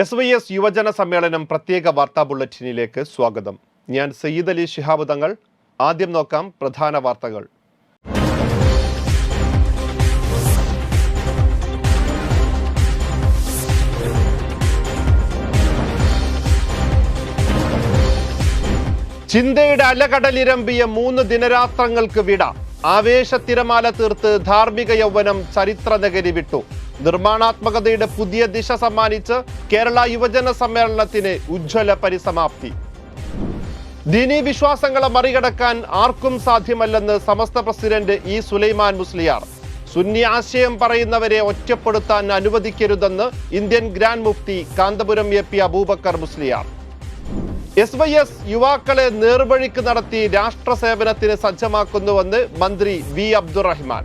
S Y S യുവജന സമ്മേളനം പ്രത്യേക വാർത്താ ബുള്ളറ്റിനിലേക്ക് സ്വാഗതം. ഞാൻ സയ്യിദ് അലി ശിഹാബ് തങ്ങൾ. ആദ്യം നോക്കാം പ്രധാന വാർത്തകൾ. ചിന്തയുടെ അലകടലിരമ്പിയ മൂന്ന് ദിനരാത്രങ്ങൾക്ക് വിട. ആവേശ തിരമാല തീർത്ത് ധാർമ്മിക യൗവനം ചരിത്ര നഗരി വിട്ടു. നിർമ്മാണാത്മകതയുടെ പുതിയ ദിശ സമ്മാനിച്ച് കേരള യുവജന സമ്മേളനത്തിന് ഉജ്ജ്വല പരിസമാപ്തി. ദീനീ വിശ്വാസങ്ങളെ മറികടക്കാൻ ആർക്കും സാധ്യമല്ലെന്ന് സമസ്ത പ്രസിഡന്റ് ഇ സുലൈമാൻ മുസ്ലിയാർ. സുന്നി ആശയം പറയുന്നവരെ ഒറ്റപ്പെടുത്താൻ അനുവദിക്കരുതെന്ന് Indian grand Mufti Kanthapuram A P Abubakar Musliyar. S Y S യുവാക്കളെ നേർവഴിക്ക് നടത്തി രാഷ്ട്ര സേവനത്തിന് സജ്ജമാക്കുന്നുവെന്ന് മന്ത്രി വി അബ്ദുറഹ്മാൻ.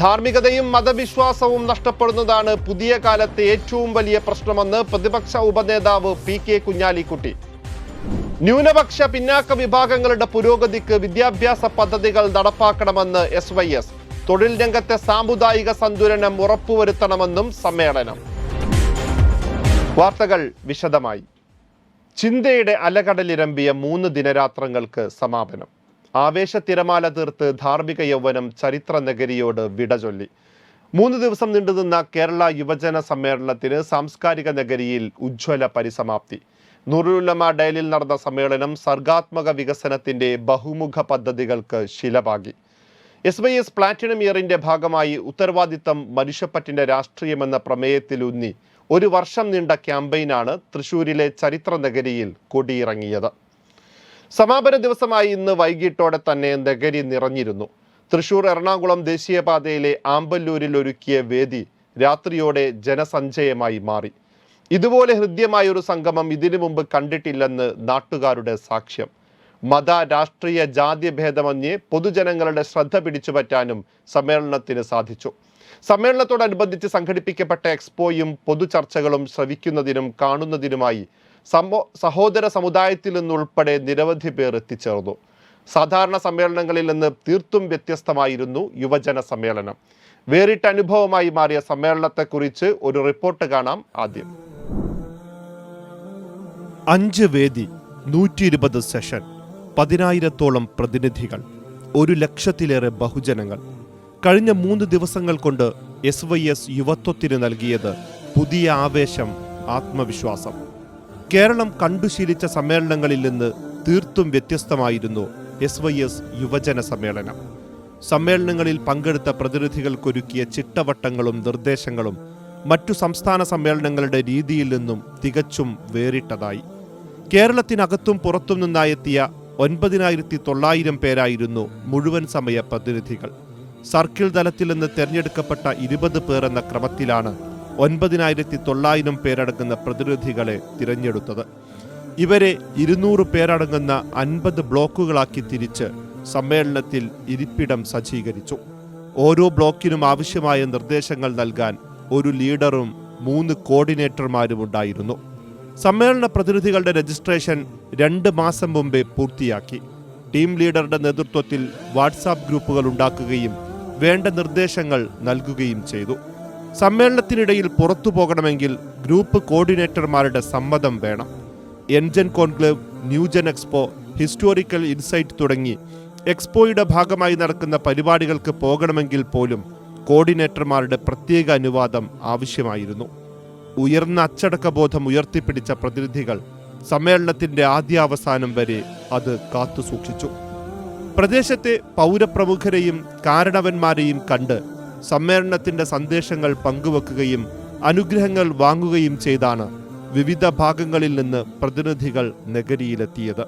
ധാർമ്മികതയും മതവിശ്വാസവും നഷ്ടപ്പെടുന്നതാണ് പുതിയ കാലത്തെ ഏറ്റവും വലിയ പ്രശ്നമെന്ന് പ്രതിപക്ഷ ഉപനേതാവ് പി കെ കുഞ്ഞാലിക്കുട്ടി. ന്യൂനപക്ഷ പിന്നാക്ക വിഭാഗങ്ങളുടെ പുരോഗതിക്ക് വിദ്യാഭ്യാസ പദ്ധതികൾ നടപ്പാക്കണമെന്ന് എസ് വൈ എസ് തൊഴിൽ രംഗത്തെ സാമുദായിക സന്തുലനം ഉറപ്പുവരുത്തണമെന്നും സമ്മേളനം. വാർത്തകൾ വിശദമായി. ചിന്തയുടെ അലകടലിരമ്പിയ മൂന്ന് ദിനരാത്രങ്ങൾക്ക് സമാപനം. ആവേശ തിരമാല തീർത്ത് ധാർമ്മിക യൗവനം ചരിത്ര നഗരിയോട് വിട ചൊല്ലി. മൂന്ന് ദിവസം നീണ്ടുനിന്ന കേരള യുവജന സമ്മേളനത്തിന് സാംസ്കാരിക നഗരിയിൽ ഉജ്ജ്വല പരിസമാപ്തി. നൂറുല്ലമ ഡയലിൽ നടന്ന സമ്മേളനം സർഗാത്മക വികസനത്തിന്റെ ബഹുമുഖ പദ്ധതികൾക്ക് ശിലപാകി. എസ് വൈ എസ് പ്ലാറ്റിനം ഇയറിന്റെ ഭാഗമായി ഉത്തരവാദിത്തം മനുഷ്യപ്പറ്റിന്റെ രാഷ്ട്രീയമെന്ന പ്രമേയത്തിലൂന്നി. ഒരു വർഷം നീണ്ട ക്യാമ്പയിനാണ് തൃശൂരിലെ ചരിത്ര നഗരിയിൽ കൊടിയിറങ്ങിയത്. സമാപന ദിവസമായി ഇന്ന് വൈകിട്ടോടെ തന്നെ നഗരി നിറഞ്ഞിരുന്നു. തൃശൂർ എറണാകുളം ദേശീയപാതയിലെ ആമ്പല്ലൂരിൽ ഒരുക്കിയ വേദി രാത്രിയോടെ ജനസഞ്ചയമായി മാറി. ഇതുപോലെ ഹൃദ്യമായ ഒരു സംഗമം ഇതിനു മുമ്പ് കണ്ടിട്ടില്ലെന്ന് നാട്ടുകാരുടെ സാക്ഷ്യം. മത രാഷ്ട്രീയ ജാതി ഭേദമന്യേ പൊതുജനങ്ങളുടെ ശ്രദ്ധ പിടിച്ചുപറ്റാനും സമ്മേളനത്തിന് സാധിച്ചു. സമ്മേളനത്തോടനുബന്ധിച്ച് സംഘടിപ്പിക്കപ്പെട്ട എക്സ്പോയും പൊതുചർച്ചകളും ശ്രവിക്കുന്നതിനും കാണുന്നതിനുമായി സമോ സഹോദര സമുദായത്തിൽ നിന്നുൾപ്പെടെ നിരവധി പേർ എത്തിച്ചേർന്നു. സാധാരണ സമ്മേളനങ്ങളിൽ നിന്ന് തീർത്തും വ്യത്യസ്തമായിരുന്നു യുവജന സമ്മേളനം. വേറിട്ട അനുഭവമായി മാറിയ സമ്മേളനത്തെക്കുറിച്ച് ഒരു റിപ്പോർട്ട് കാണാം ആദ്യം. അഞ്ച് വേദി നൂറ്റി ഇരുപത് സെഷൻ പതിനായിരത്തോളം പ്രതിനിധികൾ ഒരു ലക്ഷത്തിലേറെ ബഹുജനങ്ങൾ. കഴിഞ്ഞ മൂന്ന് ദിവസങ്ങൾ കൊണ്ട് എസ് വൈ എസ് യുവത്വത്തിന് നൽകിയത് പുതിയ ആവേശം ആത്മവിശ്വാസം. കേരളം കണ്ടുശീലിച്ച സമ്മേളനങ്ങളിൽ നിന്ന് തീർത്തും വ്യത്യസ്തമായിരുന്നു എസ് വൈ എസ് യുവജന സമ്മേളനം. സമ്മേളനങ്ങളിൽ പങ്കെടുത്ത പ്രതിനിധികൾക്കൊരുക്കിയ ചിട്ടവട്ടങ്ങളും നിർദ്ദേശങ്ങളും മറ്റു സംസ്ഥാന സമ്മേളനങ്ങളുടെ രീതിയിൽ നിന്നും തികച്ചും വേറിട്ടതായി. കേരളത്തിനകത്തും പുറത്തും നിന്നായെത്തിയ ഒൻപതിനായിരത്തി തൊള്ളായിരം പേരായിരുന്നു മുഴുവൻ സമയ പ്രതിനിധികൾ. സർക്കിൾ തലത്തിൽ നിന്ന് തെരഞ്ഞെടുക്കപ്പെട്ട ഇരുപത് പേർ എന്ന ക്രമത്തിലാണ് ഒൻപതിനായിരത്തി തൊള്ളായിരം പേരടങ്ങുന്ന പ്രതിനിധികളെ തിരഞ്ഞെടുത്തത്. ഇവരെ ഇരുന്നൂറ് പേരടങ്ങുന്ന അൻപത് ബ്ലോക്കുകളാക്കി തിരിച്ച് സമ്മേളനത്തിൽ ഇരിപ്പിടം സജ്ജീകരിച്ചു. ഓരോ ബ്ലോക്കിനും ആവശ്യമായ നിർദ്ദേശങ്ങൾ നൽകാൻ ഒരു ലീഡറും മൂന്ന് കോർഡിനേറ്റർമാരും ഉണ്ടായിരുന്നു. സമ്മേളന പ്രതിനിധികളുടെ രജിസ്ട്രേഷൻ രണ്ട് മാസം മുമ്പേ പൂർത്തിയാക്കി. ടീം ലീഡറുടെ നേതൃത്വത്തിൽ വാട്സാപ്പ് ഗ്രൂപ്പുകൾ ഉണ്ടാക്കുകയും വേണ്ട നിർദ്ദേശങ്ങൾ നൽകുകയും ചെയ്തു. സമ്മേളനത്തിനിടയിൽ പുറത്തു പോകണമെങ്കിൽ ഗ്രൂപ്പ് കോർഡിനേറ്റർമാരുടെ സമ്മതം വേണം. എൻജൻ conclave new gen expo historical insight തുടങ്ങി എക്സ്പോയുടെ ഭാഗമായി നടക്കുന്ന പരിപാടികൾക്ക് പോകണമെങ്കിൽ പോലും കോർഡിനേറ്റർമാരുടെ പ്രത്യേക അനുവാദം ആവശ്യമായിരുന്നു. ഉയർന്ന അച്ചടക്കബോധം ഉയർത്തിപ്പിടിച്ച പ്രതിനിധികൾ സമ്മേളനത്തിന്റെ ആദ്യാവസാനം വരെ അത് കാത്തുസൂക്ഷിച്ചു. പ്രദേശത്തെ പൗരപ്രമുഖരെയും കാരണവന്മാരെയും കണ്ട് സമ്മേളനത്തിന്റെ സന്ദേശങ്ങൾ പങ്കുവെക്കുകയും അനുഗ്രഹങ്ങൾ വാങ്ങുകയും ചെയ്താണ് വിവിധ ഭാഗങ്ങളിൽ നിന്ന് പ്രതിനിധികൾ നഗരിയിലെത്തിയത്.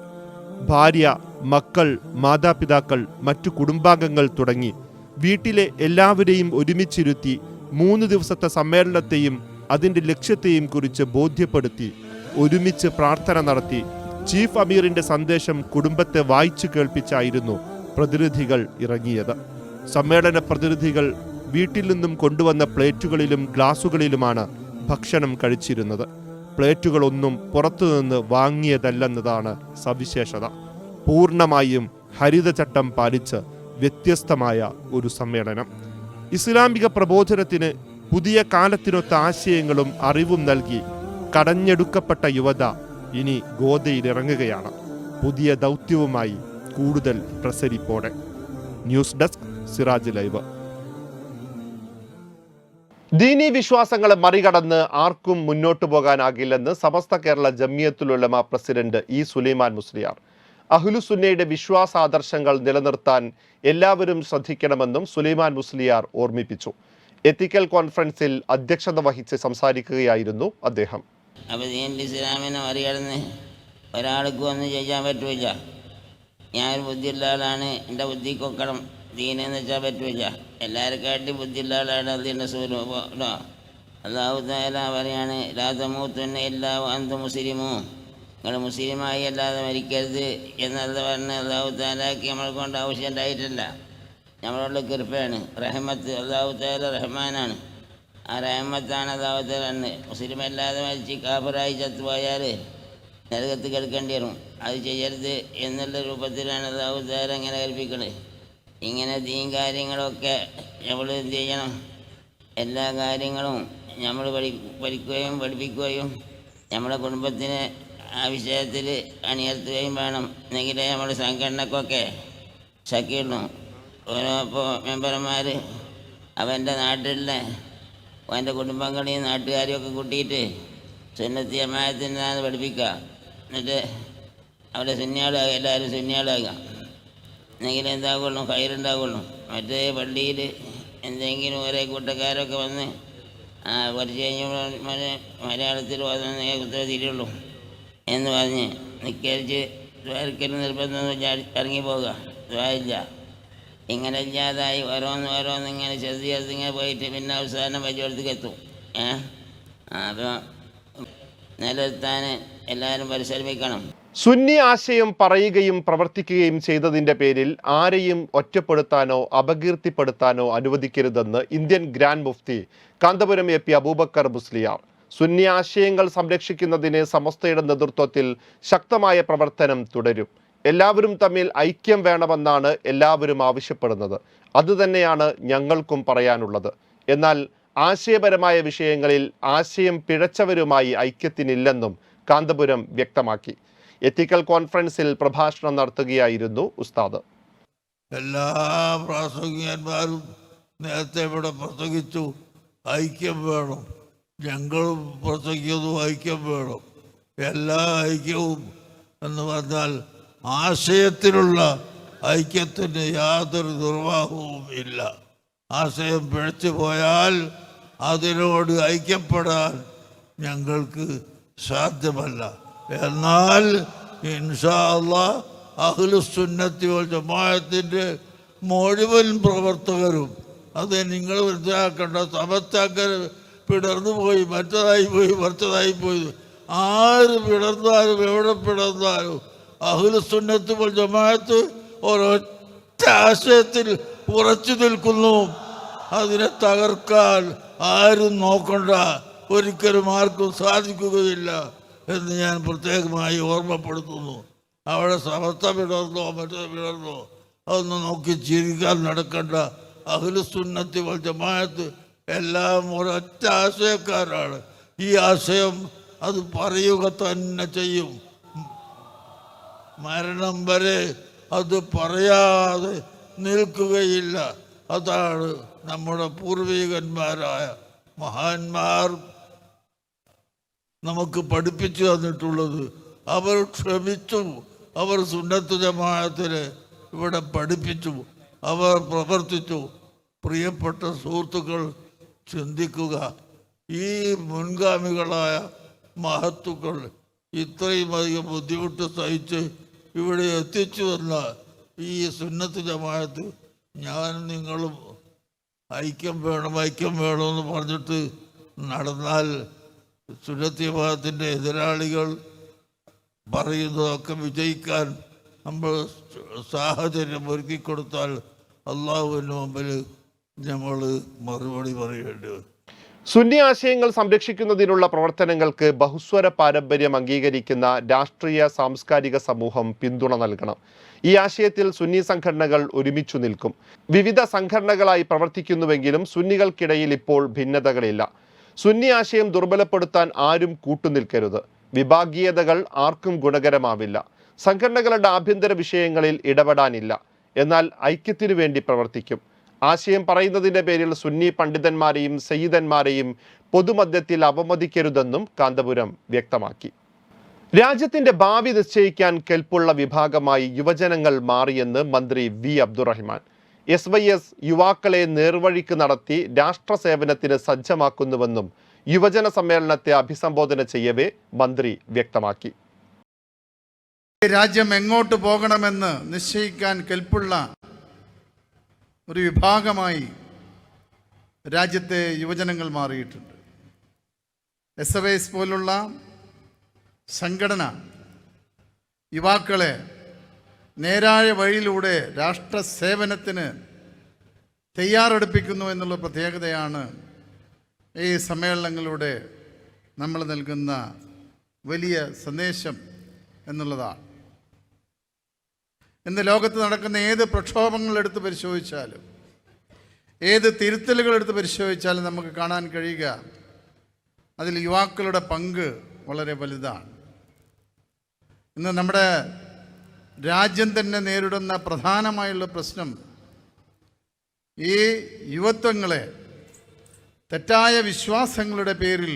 ഭാര്യ മക്കൾ മാതാപിതാക്കൾ മറ്റു കുടുംബാംഗങ്ങൾ തുടങ്ങി വീട്ടിലെ എല്ലാവരെയും ഒരുമിച്ചിരുത്തി മൂന്ന് ദിവസത്തെ സമ്മേളനത്തെയും അതിന്റെ ലക്ഷ്യത്തെയും കുറിച്ച് ബോധ്യപ്പെടുത്തി ഒരുമിച്ച് പ്രാർത്ഥന നടത്തി. ചീഫ് അമീറിന്റെ സന്ദേശം കുടുംബത്തെ വായിച്ചു കേൾപ്പിച്ചായിരുന്നു പ്രതിനിധികൾ ഇറങ്ങിയത്. സമ്മേളന പ്രതിനിധികൾ വീട്ടിൽ നിന്നും കൊണ്ടുവന്ന പ്ലേറ്റുകളിലും ഗ്ലാസുകളിലുമാണ് ഭക്ഷണം കഴിച്ചിരുന്നത്. പ്ലേറ്റുകളൊന്നും പുറത്തുനിന്ന് വാങ്ങിയതല്ലെന്നതാണ് സവിശേഷത. പൂർണമായും ഹരിതചട്ടം പാലിച്ച് വ്യത്യസ്തമായ ഒരു സമ്മേളനം. ഇസ്ലാമിക പ്രബോധനത്തിന് പുതിയ കാലത്തിനൊത്ത ആശയങ്ങളും അറിവും നൽകി കടഞ്ഞെടുക്കപ്പെട്ട യുവത ഇനി ഗോതയിലിറങ്ങുകയാണ് പുതിയ ദൗത്യവുമായി കൂടുതൽ പ്രസരിപ്പോടെ. News desk Siraj live. ദീനീ വിശ്വാസങ്ങളെ മറികടന്ന് ആർക്കും മുന്നോട്ടു പോകാനാകില്ലെന്ന് സമസ്ത കേരള ജമിയത്തുലുലമ പ്രസിഡന്റ് ഇ സുലൈമാൻ മുസ്ലിയാർ. അഹ്ലുസുന്നയുടെ വിശ്വാസാദർശങ്ങൾ നിലനിർത്താൻ എല്ലാവരും ശ്രദ്ധിക്കണമെന്നും സുലൈമാൻ മുസ്ലിയാർ ഓർമ്മിപ്പിച്ചു. എത്തിക്കൽ കോൺഫറൻസിൽ അധ്യക്ഷത വഹിച്ച് സംസാരിക്കുകയായിരുന്നു അദ്ദേഹം. ഇസ്ലാമിനെ മറികടന്ന് ഒരാൾക്ക് ഒന്നും ചെയ്യാൻ പറ്റൂല. ഞാൻ ബുദ്ധിയുള്ള ആളാണ് എന്റെ ബുദ്ധിക്കൊക്കണം. ദീനെന്ന് വെച്ചാൽ പറ്റൂല. എല്ലാവരെക്കാട്ടി ബുദ്ധിയുള്ള ആളാണ് അതിന്റെ സ്വരൂപം അള്ളാഹു താല പറയാണ് രാതമൂത്തുന്ന എല്ലാ അന്ത മുസ്ലിമോ. നിങ്ങൾ മുസ്ലിമായി അല്ലാതെ മരിക്കരുത് എന്നുള്ളത് പറഞ്ഞ് അള്ളാഹു താലാക്ക് നമ്മളെ കൊണ്ട് ആവശ്യം ഉണ്ടായിട്ടില്ല നമ്മളോട് കൃപയാണ്. റഹ്മത്ത് അള്ളാഹു താല റഹ്മാനാണ്. ആ റഹ്മത്താണ് അള്ളാഹു താലാണ് മുസ്ലിം അല്ലാതെ മരിച്ച് കാഫറായി ചത്തുപോയാൽ നരകത്ത് കേൾക്കേണ്ടി വരും. അത് ചെയ്യരുത് എന്നുള്ള രൂപത്തിലാണ് അള്ളാഹു താല ഇങ്ങനെ കൽപ്പിക്കുന്നത് ഇങ്ങനെ ദീൻ കാര്യങ്ങളൊക്കെ നമ്മൾ എന്ത് ചെയ്യണം? എല്ലാ കാര്യങ്ങളും നമ്മൾ പഠി പഠിക്കുകയും പഠിപ്പിക്കുകയും നമ്മുടെ കുടുംബത്തിന് ആ വിഷയത്തിൽ അണിയർത്തുകയും വേണം. എന്നെങ്കിലേ നമ്മുടെ സംഘടനക്കൊക്കെ ശക്തിയുള്ളൂ. ഓരോ ഇപ്പോൾ മെമ്പർമാർ അവന്റെ നാട്ടിലെ അവന്റെ കുടുംബങ്ങളെയും നാട്ടുകാരെയും ഒക്കെ കൂട്ടിയിട്ട് സുന്നത്തി അമ്മായത്തിന്റെ പഠിപ്പിക്കുക എന്നിട്ട് അവിടെ സുന്യാളാകുക എല്ലാവരും സുന്യാളാകുക എന്നെങ്കിലും എന്താകുള്ളൂ കയറുണ്ടാകുള്ളൂ മറ്റേ പള്ളിയിൽ എന്തെങ്കിലും ഒരേ കൂട്ടക്കാരൊക്കെ വന്ന് കുറച്ച് കഴിഞ്ഞപ്പോൾ മലയാളത്തിൽ വന്നേ ഉത്തരത്തിലുള്ളൂ എന്ന് പറഞ്ഞ് നിക്കരിച്ച് ദ്വാരക്കൽ നിർബന്ധം ഇറങ്ങി പോകുക ദ്വാരില്ല ഇങ്ങനെ ഇല്ലാതായി ഓരോന്ന് ഓരോന്ന് ഇങ്ങനെ ചെറുതി ചെറുതി ഇങ്ങനെ പോയിട്ട് പിന്നെ അവസാനം വലിയടത്തേക്ക് എത്തും. ഏ? അപ്പോൾ നിലനിർത്താൻ എല്ലാവരും പരിശ്രമിക്കണം. സുന്നി ആശയം പറയുകയും പ്രവർത്തിക്കുകയും ചെയ്തതിന്റെ പേരിൽ ആരെയും ഒറ്റപ്പെടുത്താനോ അപകീർത്തിപ്പെടുത്താനോ അനുവദിക്കരുതെന്ന് ഇന്ത്യൻ ഗ്രാൻഡ് മുഫ്തി കാന്തപുരം എ പി അബൂബക്കർ മുസ്ലിയാർ. സുന്നി ആശയങ്ങൾ സംരക്ഷിക്കുന്നതിന് സമസ്തയുടെ നേതൃത്വത്തിൽ ശക്തമായ പ്രവർത്തനം തുടരും. എല്ലാവരും തമ്മിൽ ഐക്യം വേണമെന്നാണ് എല്ലാവരും ആവശ്യപ്പെടുന്നത്. അതുതന്നെയാണ് ഞങ്ങൾക്കും പറയാനുള്ളത്. എന്നാൽ ആശയപരമായ വിഷയങ്ങളിൽ ആശയം പിഴച്ചവരുമായി ഐക്യത്തിനില്ലെന്നും കാന്തപുരം വ്യക്തമാക്കി. എത്തിക്കൽ കോൺഫറൻസിൽ പ്രഭാഷണം നടത്തുകയായിരുന്നു ഉസ്താദ്. എല്ലാ പ്രാസംഗികന്മാരും നേരത്തെ ഇവിടെ പ്രസംഗിച്ചു ഐക്യം വേണം. ഞങ്ങളും പ്രസംഗിക്കുന്നു ഐക്യം വേണം. എല്ലാ ഐക്യവും എന്ന് പറഞ്ഞാൽ ആശയത്തിലുള്ള ഐക്യത്തിന് യാതൊരു നിർവാഹവും ഇല്ല. ആശയം പിഴച്ചു പോയാൽ അതിനോട് ഐക്യപ്പെടാൻ ഞങ്ങൾക്ക് സാധ്യമല്ല. എന്നാൽ ഇൻഷാ അള്ളാ അഹ്ലുസുന്നത്തി വൽ ജമാഅത്തിന്റെ മുഴുവൻ പ്രവർത്തകരും അത് നിങ്ങൾ മനസ്സിലാക്കേണ്ട സമസ്താക്കർ പിടർന്നു പോയി മറ്റതായി പോയി മറ്റതായി പോയി. ആര് പിടർന്നാലും എവിടെ പിടർന്നാലും വൽ ജമാഅത്ത് ഒരൊറ്റ ആശയത്തിൽ ഉറച്ചു നിൽക്കുന്നു. അതിനെ തകർക്കാൻ ആരും നോക്കണ്ട. ഒരിക്കലും ആർക്കും സാധിക്കുകയില്ല. എന്ന് ഞാൻ പ്രത്യേകമായി ഓർമ്മപ്പെടുത്തുന്നു. അവിടെ സമത്വം വിടർന്നോ മറ്റേ വിടർന്നോ അതൊന്നും നോക്കി ചിരിക്കാൻ നടക്കേണ്ട. അഖിലുസുന്നത്തി വൽ ജമായത്ത് എല്ലാം ഒരൊറ്റ ആശയക്കാരാണ്. ഈ ആശയം അത് പറയുക തന്നെ ചെയ്യും. മരണം വരെ അത് പറയാതെ നിൽക്കുകയില്ല. അതാണ് നമ്മുടെ പൂർവികന്മാരായ മഹാന്മാർ നമുക്ക് പഠിപ്പിച്ചു തന്നിട്ടുള്ളത്. അവർ ക്ഷമിച്ചു. അവർ സുന്നത്ത് ജമാഅത്തിനെ ഇവിടെ പഠിപ്പിച്ചു. അവർ പ്രവർത്തിച്ചു. പ്രിയപ്പെട്ട സുഹൃത്തുക്കൾ ചിന്തിക്കുക. ഈ മുൻഗാമികളായ മഹത്തുക്കൾ ഇത്രയും അധികം ബുദ്ധിമുട്ട് സഹിച്ച് ഇവിടെ എത്തിച്ചു വന്ന ഈ സുന്നത്ത് ജമാഅത്ത് ഞാൻ നിങ്ങളും ഐക്യം വേണം ഐക്യം വേണമെന്ന് പറഞ്ഞിട്ട് നടന്നാൽ സുന്നത്ത് വിഭാഗത്തിന്റെ എതിരാളികൾ പറയുന്നതൊക്കെ വിജയിക്കാൻ നമ്മൾ സാഹചര്യം ഒരുക്കിക്കൊടുത്താൽ അള്ളാഹുവിന് മുമ്പിൽ നമ്മൾ മറുപടി പറയേണ്ടി വരും. സുന്നി ആശയങ്ങൾ സംരക്ഷിക്കുന്നതിനുള്ള പ്രവർത്തനങ്ങൾക്ക് ബഹുസ്വര പാരമ്പര്യം അംഗീകരിക്കുന്ന രാഷ്ട്രീയ സാംസ്കാരിക സമൂഹം പിന്തുണ നൽകണം. ഈ ആശയത്തിൽ സുന്നി സംഘടനകൾ ഒരുമിച്ചു നിൽക്കും. വിവിധ സംഘടനകളായി പ്രവർത്തിക്കുന്നുവെങ്കിലും സുന്നികൾക്കിടയിൽ ഇപ്പോൾ ഭിന്നതകളില്ല. സുന്നി ആശയം ദുർബലപ്പെടുത്താൻ ആരും കൂട്ടുനിൽക്കരുത്. വിഭാഗീയതകൾ ആർക്കും ഗുണകരമാവില്ല. സംഘടനകളുടെ ആഭ്യന്തര വിഷയങ്ങളിൽ ഇടപെടാനില്ല. എന്നാൽ ഐക്യത്തിനു വേണ്ടി പ്രവർത്തിക്കും. ആശയം പറയുന്നതിന്റെ പേരിൽ സുന്നി പണ്ഡിതന്മാരെയും സയ്യിദന്മാരെയും പൊതുമധ്യത്തിൽ അപമതിക്കരുതെന്നും കാന്തപുരം വ്യക്തമാക്കി. രാജ്യത്തിന്റെ ഭാവി നിശ്ചയിക്കാൻ കെൽപ്പുള്ള വിഭാഗമായി യുവജനങ്ങൾ മാറിയെന്ന് മന്ത്രി V Abdurahiman. S Y S യുവാക്കളെ നേർവഴിക്ക് നടത്തി രാഷ്ട്ര സേവനത്തിന് സജ്ജമാക്കുന്നുവെന്നും യുവജന സമ്മേളനത്തെ അഭിസംബോധന ചെയ്യവേ മന്ത്രി വ്യക്തമാക്കി. രാജ്യം എങ്ങോട്ട് പോകണമെന്ന് നിശ്ചയിക്കാൻ കെൽപ്പുള്ള ഒരു വിഭാഗമായി രാജ്യത്തെ യുവജനങ്ങൾ മാറിയിട്ടുണ്ട്. എസ് എഫ് ഐസ് പോലുള്ള സംഘടന യുവാക്കളെ നേരായ വഴിയിലൂടെ രാഷ്ട്ര സേവനത്തിന് തയ്യാറെടുപ്പിക്കുന്നു എന്നുള്ള പ്രത്യേകതയാണ് ഈ സമ്മേളനങ്ങളിലൂടെ നമ്മൾ നൽകുന്ന വലിയ സന്ദേശം എന്നുള്ളതാണ്. ഇന്ന് ലോകത്ത് നടക്കുന്ന ഏത് പ്രക്ഷോഭങ്ങൾ എടുത്ത് പരിശോധിച്ചാലും ഏത് തിരുത്തലുകൾ എടുത്ത് പരിശോധിച്ചാലും നമുക്ക് കാണാൻ കഴിയുക അതിൽ യുവാക്കളുടെ പങ്ക് വളരെ വലുതാണ്. ഇന്ന് നമ്മുടെ രാജ്യം തന്നെ നേരിടുന്ന പ്രധാനമായുള്ള പ്രശ്നം ഈ യുവത്വങ്ങളെ തെറ്റായ വിശ്വാസങ്ങളുടെ പേരിൽ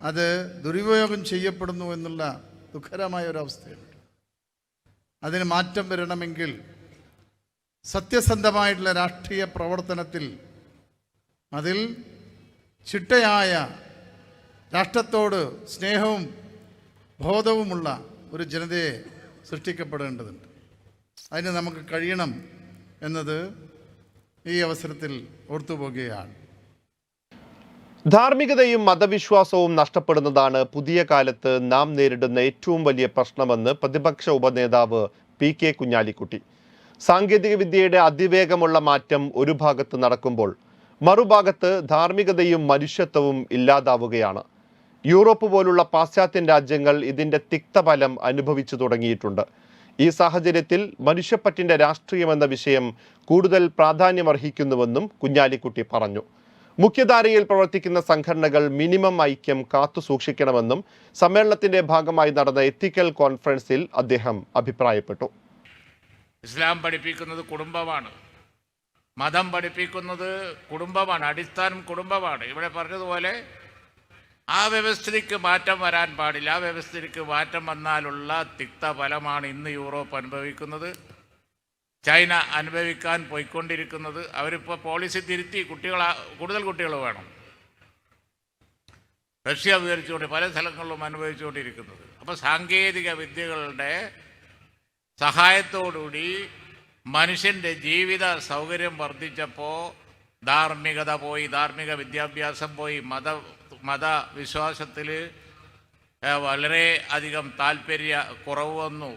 അത് ദുരുപയോഗം ചെയ്യപ്പെടുന്നു എന്നുള്ള ദുഃഖകരമായ ഒരവസ്ഥയുണ്ട് അതിന് മാറ്റം വരണമെങ്കിൽ സത്യസന്ധമായിട്ടുള്ള രാഷ്ട്രീയ പ്രവർത്തനത്തിൽ അതിൽ ചിട്ടയായ രാഷ്ട്രത്തോട് സ്നേഹവും ബോധവുമുള്ള ഒരു ജനതയെ സൃഷ്ടിക്കപ്പെടേണ്ടതുണ്ട്. അതിന് നമുക്ക് കഴിയണം എന്നത് ഈ അവസരത്തിൽ ഓർത്തുപോകുകയാണ്. ധാർമ്മികതയും മതവിശ്വാസവും നഷ്ടപ്പെടുന്നതാണ് പുതിയ കാലത്ത് നാം നേരിടുന്ന ഏറ്റവും വലിയ പ്രശ്നമെന്ന് പ്രതിപക്ഷ ഉപനേതാവ് പി കെ കുഞ്ഞാലിക്കുട്ടി. സാങ്കേതികവിദ്യയുടെ അതിവേഗമുള്ള മാറ്റം ഒരു ഭാഗത്ത് നടക്കുമ്പോൾ മറുഭാഗത്ത് ധാർമ്മികതയും മനുഷ്യത്വവും ഇല്ലാതാവുകയാണ്. യൂറോപ്പ് പോലുള്ള പാശ്ചാത്യൻ രാജ്യങ്ങൾ ഇതിന്റെ തിക്തഫലം അനുഭവിച്ചു തുടങ്ങിയിട്ടുണ്ട്. ഈ സാഹചര്യത്തിൽ മനുഷ്യപ്പറ്റിന്റെ രാഷ്ട്രീയമെന്ന വിഷയം കൂടുതൽ പ്രാധാന്യമർഹിക്കുന്നുവെന്നും കുഞ്ഞാലിക്കുട്ടി പറഞ്ഞു. മുഖ്യധാരയിൽ പ്രവർത്തിക്കുന്ന സംഘടനകൾ മിനിമം ഐക്യം കാത്തു സൂക്ഷിക്കണമെന്നും സമ്മേളനത്തിന്റെ ഭാഗമായി നടന്ന എത്തിക്കൽ കോൺഫറൻസിൽ അദ്ദേഹം അഭിപ്രായപ്പെട്ടു. ഇസ്ലാം പഠിപ്പിക്കുന്നത് കുടുംബമാണ്. മതം പഠിപ്പിക്കുന്നത് കുടുംബമാണ്. അടിസ്ഥാനം കുടുംബമാണ്. ഇവിടെ പറഞ്ഞതുപോലെ ആ വ്യവസ്ഥയ്ക്ക് മാറ്റം വരാൻ പാടില്ല. ആ വ്യവസ്ഥയ്ക്ക് മാറ്റം വന്നാലുള്ള തിക്ത ഫലമാണ് ഇന്ന് യൂറോപ്പ് അനുഭവിക്കുന്നത്. ചൈന അനുഭവിക്കാൻ പോയിക്കൊണ്ടിരിക്കുന്നത്. അവരിപ്പോൾ പോളിസി തിരുത്തി കുട്ടികൾ കൂടുതൽ കുട്ടികൾ വേണം. റഷ്യ വിവരിച്ചുകൊണ്ട് പല സ്ഥലങ്ങളിലും അനുഭവിച്ചുകൊണ്ടിരിക്കുന്നത്. അപ്പോൾ സാങ്കേതിക വിദ്യകളുടെ സഹായത്തോടുകൂടി മനുഷ്യന്റെ ജീവിത സൗകര്യം വർദ്ധിച്ചപ്പോൾ ധാർമ്മികത പോയി ധാർമ്മിക വിദ്യാഭ്യാസം പോയി മത മതവിശ്വാസത്തിൽ വളരെ അധികം താല്പര്യ കുറവ് വന്നു.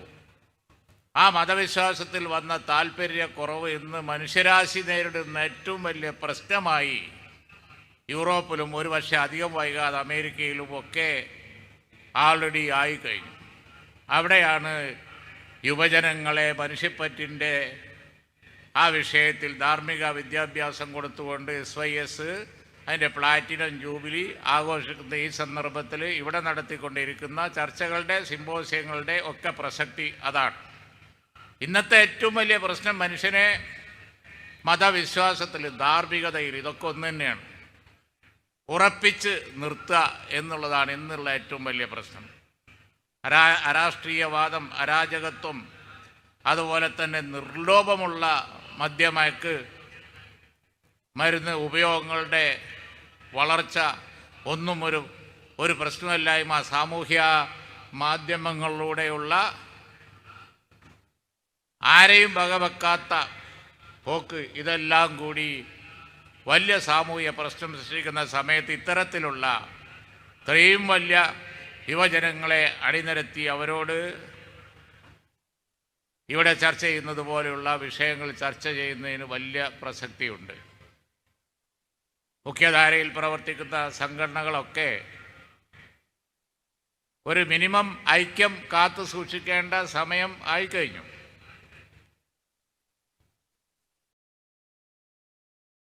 ആ മതവിശ്വാസത്തിൽ വന്ന താല്പര്യ കുറവ് ഇന്ന് മനുഷ്യരാശി നേരിടുന്ന ഏറ്റവും വലിയ പ്രശ്നമായി യൂറോപ്പിലും ഒരു പക്ഷേ അധികം വൈകാതെ അമേരിക്കയിലും ഒക്കെ ആൾറെഡി ആയിക്കഴിഞ്ഞു. അവിടെയാണ് യുവജനങ്ങളെ മനുഷ്യപ്പറ്റിന്റെ ആ വിഷയത്തിൽ ധാർമ്മിക വിദ്യാഭ്യാസം കൊടുത്തുകൊണ്ട് എസ് വൈ എസ് അതിന്റെ പ്ലാറ്റിനം ജൂബിലി ആഘോഷിക്കുന്ന ഈ സന്ദർഭത്തിൽ ഇവിടെ നടത്തിക്കൊണ്ടിരിക്കുന്ന ചർച്ചകളുടെ സിമ്പോസിയങ്ങളുടെ ഒക്കെ പ്രസക്തി അതാണ്. ഇന്നത്തെ ഏറ്റവും വലിയ പ്രശ്നം മനുഷ്യനെ മതവിശ്വാസത്തിൽ ധാർമ്മികതയിൽ ഇതൊക്കെ ഒന്ന് തന്നെയാണ്. ഉറപ്പിച്ച് നിർത്തുക എന്നുള്ളതാണ് ഇന്നുള്ള ഏറ്റവും വലിയ പ്രശ്നം. അരാ അരാഷ്ട്രീയവാദം അരാജകത്വം അതുപോലെ തന്നെ നിർലോഭമുള്ള മദ്യമയക്ക് മരുന്ന് ഉപയോഗങ്ങളുടെ വളർച്ച ഒന്നും ഒരു ഒരു പ്രശ്നമില്ലായ്മ. സാമൂഹ്യ മാധ്യമങ്ങളിലൂടെയുള്ള ആരെയും വകവെക്കാത്ത പോക്ക് ഇതെല്ലാം കൂടി വലിയ സാമൂഹ്യ പ്രശ്നം സൃഷ്ടിക്കുന്ന സമയത്ത് ഇത്തരത്തിലുള്ള ഇത്രയും വലിയ യുവജനങ്ങളെ അണിനിരത്തി അവരോട് ഇവിടെ ചർച്ച ചെയ്യുന്നത് പോലെയുള്ള വിഷയങ്ങൾ ചർച്ച ചെയ്യുന്നതിന് വലിയ പ്രസക്തിയുണ്ട്. മുഖ്യധാരയിൽ പ്രവർത്തിക്കുന്ന സംഘടനകളൊക്കെ ഒരു മിനിമം ഐക്യം കാത്തു സൂക്ഷിക്കേണ്ട സമയം ആയിക്കഴിഞ്ഞു.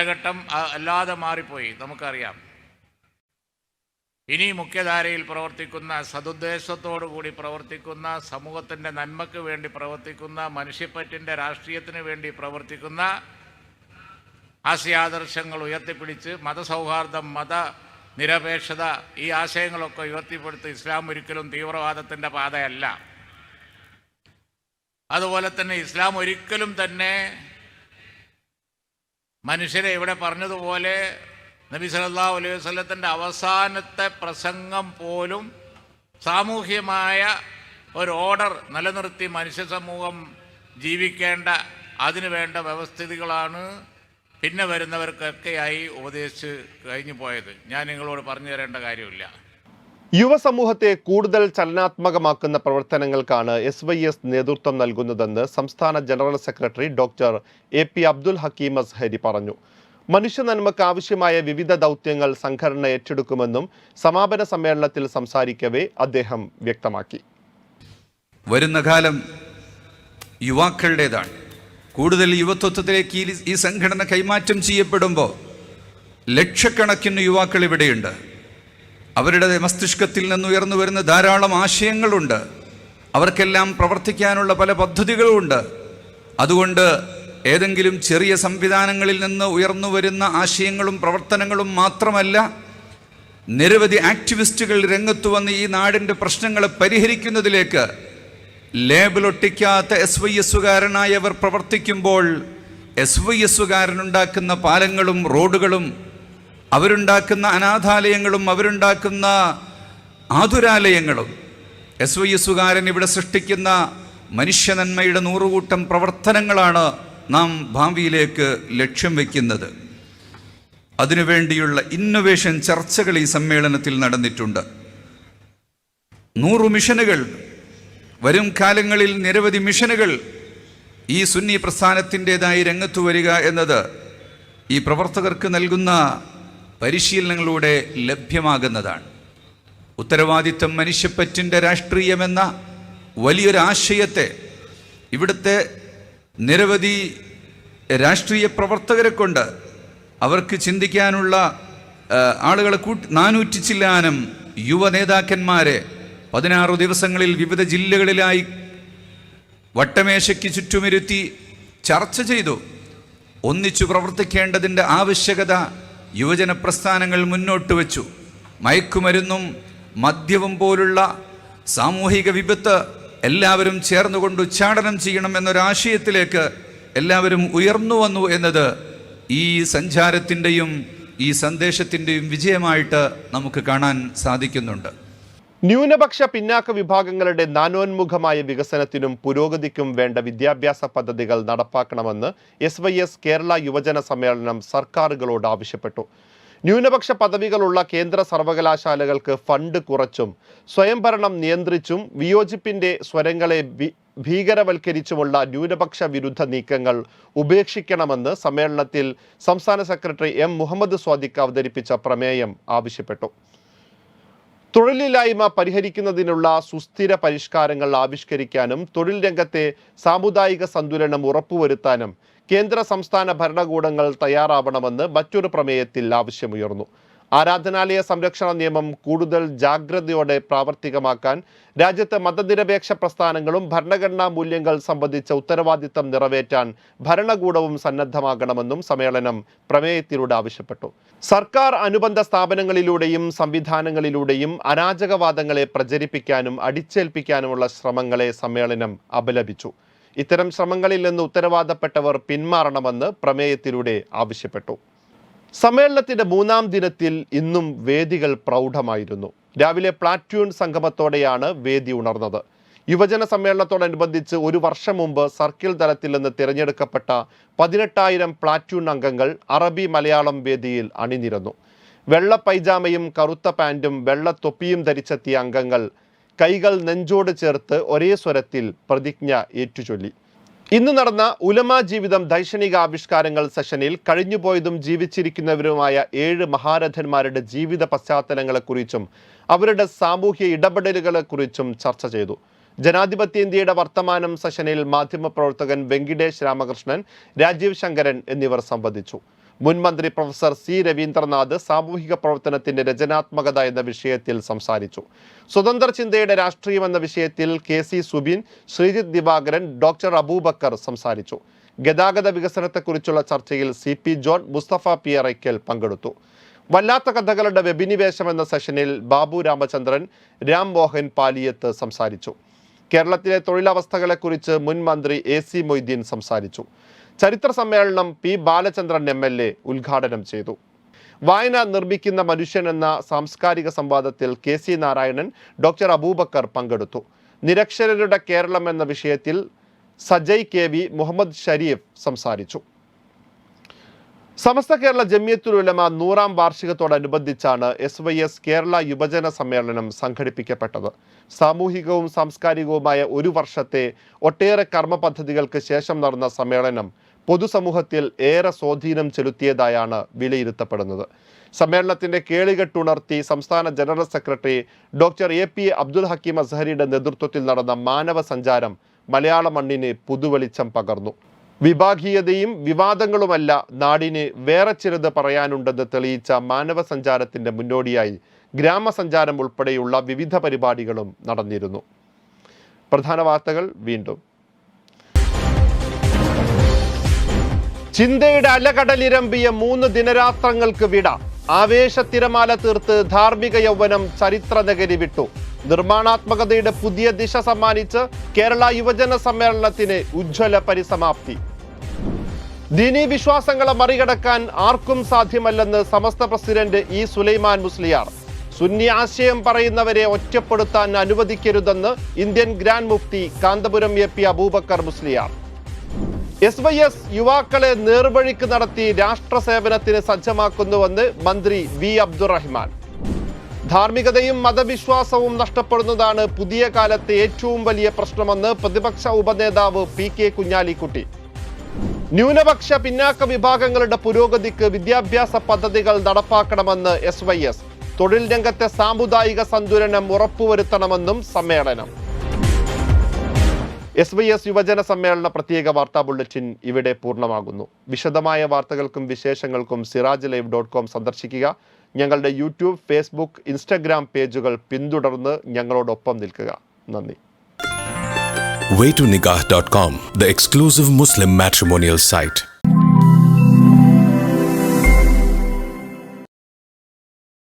കാലഘട്ടം അ- അല്ലാതെ മാറിപ്പോയി നമുക്കറിയാം. ഇനി മുഖ്യധാരയിൽ പ്രവർത്തിക്കുന്ന സതുദ്ദേശത്തോടു കൂടി പ്രവർത്തിക്കുന്ന സമൂഹത്തിന്റെ നന്മയ്ക്ക് വേണ്ടി പ്രവർത്തിക്കുന്ന മനുഷ്യപ്പറ്റിന്റെ രാഷ്ട്രീയത്തിന് വേണ്ടി പ്രവർത്തിക്കുന്ന ആശയാദർശങ്ങൾ ഉയർത്തിപ്പിടിച്ച് മതസൗഹാർദ്ദം മത നിരപേക്ഷത ഈ ആശയങ്ങളൊക്കെ ഉയർത്തിപ്പെടുത്തി ഇസ്ലാം ഒരിക്കലും തീവ്രവാദത്തിന്റെ പാതയല്ല. അതുപോലെ തന്നെ ഇസ്ലാം ഒരിക്കലും തന്നെ മനുഷ്യരെ ഇവിടെ പറഞ്ഞതുപോലെ നബി സല്ലല്ലാഹു അലൈഹി വസ്ലത്തിന്റെ അവസാനത്തെ പ്രസംഗം പോലും സാമൂഹ്യമായ ഒരു ഓർഡർ നിലനിർത്തി മനുഷ്യ സമൂഹം ജീവിക്കേണ്ട അതിനു വേണ്ട വ്യവസ്ഥിതികളാണ് പിന്നെ വരുന്നവർക്കൊക്കെയായി ഉപദേശിച്ച് കഴിഞ്ഞു പോയത്. ഞാൻ നിങ്ങളോട് പറഞ്ഞു തരേണ്ട കാര്യമില്ല. യുവസമൂഹത്തെ കൂടുതൽ ചലനാത്മകമാക്കുന്ന പ്രവർത്തനങ്ങൾക്കാണ് എസ് വൈ എസ് നേതൃത്വം നൽകുന്നതെന്ന് സംസ്ഥാന general secretary doctor A P Abdul Hakeem Azhari പറഞ്ഞു. മനുഷ്യ നന്മക്ക് ആവശ്യമായ വിവിധ ദൗത്യങ്ങൾ സംഘടന ഏറ്റെടുക്കുമെന്നും സമാപന സമ്മേളനത്തിൽ സംസാരിക്കവേ അദ്ദേഹം വ്യക്തമാക്കി. വരുന്ന കാലം യുവാക്കളുടേതാണ്. കൂടുതൽ യുവത്വത്തിലേക്ക് ഈ സംഘടന കൈമാറ്റം ചെയ്യപ്പെടുമ്പോൾ ലക്ഷക്കണക്കിന് യുവാക്കൾ ഇവിടെയുണ്ട്. അവരുടെ മസ്തിഷ്കത്തിൽ നിന്ന് ഉയർന്നു വരുന്ന ധാരാളം ആശയങ്ങളുണ്ട്. അവർക്കെല്ലാം പ്രവർത്തിക്കാനുള്ള പല പദ്ധതികളുമുണ്ട്. അതുകൊണ്ട് ഏതെങ്കിലും ചെറിയ സംവിധാനങ്ങളിൽ നിന്ന് ഉയർന്നു വരുന്ന ആശയങ്ങളും പ്രവർത്തനങ്ങളും മാത്രമല്ല നിരവധി ആക്ടിവിസ്റ്റുകൾ രംഗത്ത് വന്ന് ഈ നാടിന്റെ പ്രശ്നങ്ങളെ പരിഹരിക്കുന്നതിലേക്ക് ലേബൽ ഒട്ടിക്കാത്ത എസ് വൈ എസുകാരനായവർ പ്രവർത്തിക്കുമ്പോൾ എസ് വൈ എസുകാരനുണ്ടാക്കുന്ന പാലങ്ങളും റോഡുകളും അവരുണ്ടാക്കുന്ന അനാഥാലയങ്ങളും അവരുണ്ടാക്കുന്ന ആതുരാലയങ്ങളും എസ് വൈ എസുകാരൻ ഇവിടെ സൃഷ്ടിക്കുന്ന മനുഷ്യനന്മയുടെ നൂറുകൂട്ടം പ്രവർത്തനങ്ങളാണ് നാം ഭാവിയിലേക്ക് ലക്ഷ്യം വയ്ക്കുന്നത് അതിനുവേണ്ടിയുള്ള ഇന്നൊവേഷൻ ചർച്ചകൾ ഈ സമ്മേളനത്തിൽ നടന്നിട്ടുണ്ട്. നൂറു മിഷനുകൾ വരും കാലങ്ങളിൽ നിരവധി മിഷനുകൾ ഈ സുന്നി പ്രസ്ഥാനത്തിന്റെതായി രംഗത്തു വരിക എന്നത് ഈ പ്രവർത്തകർക്ക് നൽകുന്ന പരിശീലനങ്ങളുടെ ലഭ്യമാകുന്നതാണ്. ഉത്തരവാദിത്തം മനുഷ്യപ്പറ്റിന്റെ രാഷ്ട്രീയമെന്ന വലിയൊരു ആശയത്തെ ഇവിടുത്തെ നിരവധി രാഷ്ട്രീയ പ്രവർത്തകരെ കൊണ്ട് അവർക്ക് ചിന്തിക്കാനുള്ള ആളുകളെ കൂട്ടി നാനൂറ്റി ചില്ലാനം യുവ നേതാക്കന്മാരെ പതിനാറു ദിവസങ്ങളിൽ വിവിധ ജില്ലകളിലായി വട്ടമേശയ്ക്ക് ചുറ്റുമിരുത്തി ചർച്ച ചെയ്തു. ഒന്നിച്ചു പ്രവർത്തിക്കേണ്ടതിന്റെ ആവശ്യകത യുവജന പ്രസ്ഥാനങ്ങൾ മുന്നോട്ട് വച്ചു. മയക്കുമരുന്നും മദ്യവും പോലുള്ള സാമൂഹിക വിപത്ത് എല്ലാവരും ചേർന്നുകൊണ്ട് ഉച്ചാടനം ചെയ്യണം എന്നൊരാശയത്തിലേക്ക് എല്ലാവരും ഉയർന്നു വന്നു എന്നത് ഈ സഞ്ചാരത്തിന്റെയും ഈ സന്ദേശത്തിന്റെയും വിജയമായിട്ട് നമുക്ക് കാണാൻ സാധിക്കുന്നുണ്ട്. ന്യൂനപക്ഷ പിന്നാക്ക വിഭാഗങ്ങളുടെ നാനോന്മുഖമായ വികസനത്തിനും പുരോഗതിക്കും വേണ്ട വിദ്യാഭ്യാസ പദ്ധതികൾ നടപ്പാക്കണമെന്ന് എസ് വൈ എസ് കേരള യുവജന സമ്മേളനം സർക്കാരുകളോട് ആവശ്യപ്പെട്ടു. ന്യൂനപക്ഷ പദവികളുള്ള കേന്ദ്ര സർവകലാശാലകൾക്ക് ഫണ്ട് കുറച്ചും സ്വയംഭരണം നിയന്ത്രിച്ചും വിയോജിപ്പിന്റെ സ്വരങ്ങളെ ഭീകരവൽക്കരിച്ചുമുള്ള ന്യൂനപക്ഷ വിരുദ്ധ നീക്കങ്ങൾ ഉപേക്ഷിക്കണമെന്ന് സമ്മേളനത്തിൽ സംസ്ഥാന സെക്രട്ടറി എം മുഹമ്മദ് സ്വാദിഖ് അവതരിപ്പിച്ച പ്രമേയം ആവശ്യപ്പെട്ടു. തൊഴിലില്ലായ്മ പരിഹരിക്കുന്നതിനുള്ള സുസ്ഥിര പരിഷ്കാരങ്ങൾ ആവിഷ്കരിക്കാനും തൊഴിൽ രംഗത്തെ സാമുദായിക സന്തുലനം ഉറപ്പുവരുത്താനും കേന്ദ്ര സംസ്ഥാന ഭരണകൂടങ്ങൾ തയ്യാറാവണമെന്ന് മറ്റൊരു പ്രമേയത്തിൽ ആവശ്യമുയർന്നു. ആരാധനാലയ സംരക്ഷണ നിയമം കൂടുതൽ ജാഗ്രതയോടെ പ്രാവർത്തികമാക്കാൻ രാജ്യത്തെ മതനിരപേക്ഷ പ്രസ്ഥാനങ്ങളും ഭരണഘടനാ മൂല്യങ്ങൾ സംബന്ധിച്ച ഉത്തരവാദിത്തം നിറവേറ്റാൻ ഭരണകൂടവും സന്നദ്ധമാകണമെന്നും സമ്മേളനം പ്രമേയത്തിലൂടെ ആവശ്യപ്പെട്ടു. സർക്കാർ അനുബന്ധ സ്ഥാപനങ്ങളിലൂടെയും സംവിധാനങ്ങളിലൂടെയും അരാജകവാദങ്ങളെ പ്രചരിപ്പിക്കാനും അടിച്ചേൽപ്പിക്കാനുമുള്ള ശ്രമങ്ങളെ സമ്മേളനം അപലപിച്ചു. ഇത്തരം ശ്രമങ്ങളിൽ നിന്ന് ഉത്തരവാദപ്പെട്ടവർ പിന്മാറണമെന്ന് പ്രമേയത്തിലൂടെ ആവശ്യപ്പെട്ടു. സമ്മേളനത്തിന്റെ മൂന്നാം ദിനത്തിൽ ഇന്നും വേദികൾ പ്രൗഢമായിരുന്നു. രാവിലെ പ്ലാറ്റ്യൂൺ സംഗമത്തോടെയാണ് വേദി ഉണർന്നത്. യുവജന സമ്മേളനത്തോടനുബന്ധിച്ച് ഒരു വർഷം മുമ്പ് സർക്കിൾ തലത്തിൽ നിന്ന് തിരഞ്ഞെടുക്കപ്പെട്ട പതിനെട്ടായിരം പ്ലാറ്റ്യൂൺ അംഗങ്ങൾ അറബി മലയാളം വേദിയിൽ അണിനിരന്നു. വെള്ള പൈജാമയും കറുത്ത പാന്റും വെള്ള തൊപ്പിയും ധരിച്ചെത്തിയ അംഗങ്ങൾ കൈകൾ നെഞ്ചോട് ചേർത്ത് ഒരേ സ്വരത്തിൽ പ്രതിജ്ഞ ഏറ്റുചൊല്ലി. ഇന്ന് നടന്ന ഉലമാ ജീവിതം ദൈക്ഷണിക ആവിഷ്കാരങ്ങൾ സെഷനിൽ കഴിഞ്ഞുപോയതും ജീവിച്ചിരിക്കുന്നവരുമായ ഏഴ് മഹാരഥന്മാരുടെ ജീവിത പശ്ചാത്തലങ്ങളെക്കുറിച്ചും അവരുടെ സാമൂഹ്യ ഇടപെടലുകളെക്കുറിച്ചും ചർച്ച ചെയ്തു. ജനാധിപത്യ ഇന്ത്യയുടെ വർത്തമാനം സെഷനിൽ മാധ്യമപ്രവർത്തകൻ വെങ്കിടേഷ് രാമകൃഷ്ണൻ രാജീവ് ശങ്കരൻ എന്നിവർ സംബന്ധിച്ചു മുൻ മന്ത്രി പ്രൊഫസർ സി രവീന്ദ്രനാഥ് സാമൂഹിക പ്രവർത്തനത്തിന്റെ രചനാത്മകത എന്ന വിഷയത്തിൽ സംസാരിച്ചു. സ്വതന്ത്ര ചിന്തയുടെ രാഷ്ട്രീയം എന്ന വിഷയത്തിൽ K C Subin Sreejith Divakaran doctor Abubakar സംസാരിച്ചു. ഗതാഗത വികസനത്തെക്കുറിച്ചുള്ള ചർച്ചയിൽ C P John Musthafa P Arakkal പങ്കെടുത്തു. വല്ലാത്ത കഥകളുടെ വെബിനിവേശം എന്ന സെഷനിൽ ബാബു രാമചന്ദ്രൻ രാം മോഹൻ പാലിയത്ത് സംസാരിച്ചു. കേരളത്തിലെ തൊഴിലവസ്ഥകളെക്കുറിച്ച് മുൻ മന്ത്രി എ സി മൊയ്തീൻ സംസാരിച്ചു. ചരിത്ര സമ്മേളനം P Balachandran M L A ഉദ്ഘാടനം ചെയ്തു. വായന നിർമ്മിക്കുന്ന മനുഷ്യൻ എന്ന സാംസ്കാരിക സംവാദത്തിൽ K C Narayanan doctor Abubakar പങ്കെടുത്തു. നിരക്ഷരരുടെ കേരളം എന്ന വിഷയത്തിൽ സജയ് കെ വി മുഹമ്മദ് ഷരീഫ് സംസാരിച്ചു. സമസ്ത കേരള ജമ്യത്തുലമ നൂറാം വാർഷികത്തോടനുബന്ധിച്ചാണ് എസ് വൈ എസ് കേരള യുവജന സമ്മേളനം സംഘടിപ്പിക്കപ്പെട്ടത്. സാമൂഹികവും സാംസ്കാരികവുമായ ഒരു വർഷത്തെ ഒട്ടേറെ കർമ്മ പദ്ധതികൾക്ക് ശേഷം നടന്ന സമ്മേളനം പൊതുസമൂഹത്തിൽ ഏറെ സ്വാധീനം ചെലുത്തിയതായാണ് വിലയിരുത്തപ്പെടുന്നത്. സമ്മേളനത്തിന്റെ കേളികെട്ടുണർത്തി സംസ്ഥാന general secretary doctor A P Abdul Hakeem അസ്ഹരിയുടെ നേതൃത്വത്തിൽ നടന്ന മാനവ സഞ്ചാരം മലയാള മണ്ണിന് പുതുവെളിച്ചം പകർന്നു. വിഭാഗീയതയും വിവാദങ്ങളുമല്ല നാടിന് വേറെ ചിലത് പറയാനുണ്ടെന്ന് തെളിയിച്ച മാനവ സഞ്ചാരത്തിന്റെ മുന്നോടിയായി ഗ്രാമസഞ്ചാരം ഉൾപ്പെടെയുള്ള വിവിധ പരിപാടികളും നടന്നിരുന്നു. പ്രധാന വാർത്തകൾ വീണ്ടും. ചിന്തയുടെ അലകടലിരമ്പിയ മൂന്ന് ദിനരാത്രങ്ങൾക്ക് വിട. ആവേശ തിരമാല തീർത്ത് ധാർമ്മിക യൗവനം ചരിത്ര നഗരി വിട്ടു. നിർമ്മാണാത്മകതയുടെ പുതിയ ദിശ സമ്മാനിച്ച് കേരള യുവജന സമ്മേളനത്തിന് ഉജ്ജ്വല പരിസമാപ്തി. ദീനീ വിശ്വാസങ്ങളെ മറികടക്കാൻ ആർക്കും സാധ്യമല്ലെന്ന് സമസ്ത പ്രസിഡന്റ് ഇ സുലൈമാൻ മുസ്ലിയാർ. സുന്നി ആശയം പറയുന്നവരെ ഒറ്റപ്പെടുത്താൻ അനുവദിക്കരുതെന്ന് Indian grand Mufti Kanthapuram A P Abubakar Musliyar. S Y S യുവാക്കളെ നേർവഴിക്ക് നടത്തി രാഷ്ട്ര സേവനത്തിന് സജ്ജമാക്കുന്നുവെന്ന് മന്ത്രി വി അബ്ദുറഹ്മാൻ. ധാർമ്മികതയും മതവിശ്വാസവും നഷ്ടപ്പെടുന്നതാണ് പുതിയ കാലത്തെ ഏറ്റവും വലിയ പ്രശ്നമെന്ന് പ്രതിപക്ഷ ഉപനേതാവ് പി കെ കുഞ്ഞാലിക്കുട്ടി. ന്യൂനപക്ഷ പിന്നാക്ക വിഭാഗങ്ങളുടെ പുരോഗതിക്ക് വിദ്യാഭ്യാസ പദ്ധതികൾ നടപ്പാക്കണമെന്ന് എസ് വൈ എസ് തൊഴിൽ രംഗത്തെ സാമുദായിക സന്തുലനം ഉറപ്പുവരുത്തണമെന്നും സമ്മേളനം. എസ് വൈ എസ് യുവജന സമ്മേളന പ്രത്യേക വാർത്താ ബുള്ളറ്റിൻ ഇവിടെ പൂർണമാകുന്നു. വിശദമായ വാർത്തകൾക്കും വിശേഷങ്ങൾക്കും സിറാജ് ലൈവ് ഡോട്ട് കോം സന്ദർശിക്കുക. ഞങ്ങളുടെ യൂട്യൂബ് ഫേസ്ബുക്ക് ഇൻസ്റ്റഗ്രാം പേജുകൾ പിന്തുടർന്ന് ഞങ്ങളോടൊപ്പം നിൽക്കുക. നന്ദി. Waytonikah.com, the exclusive Muslim matrimonial site.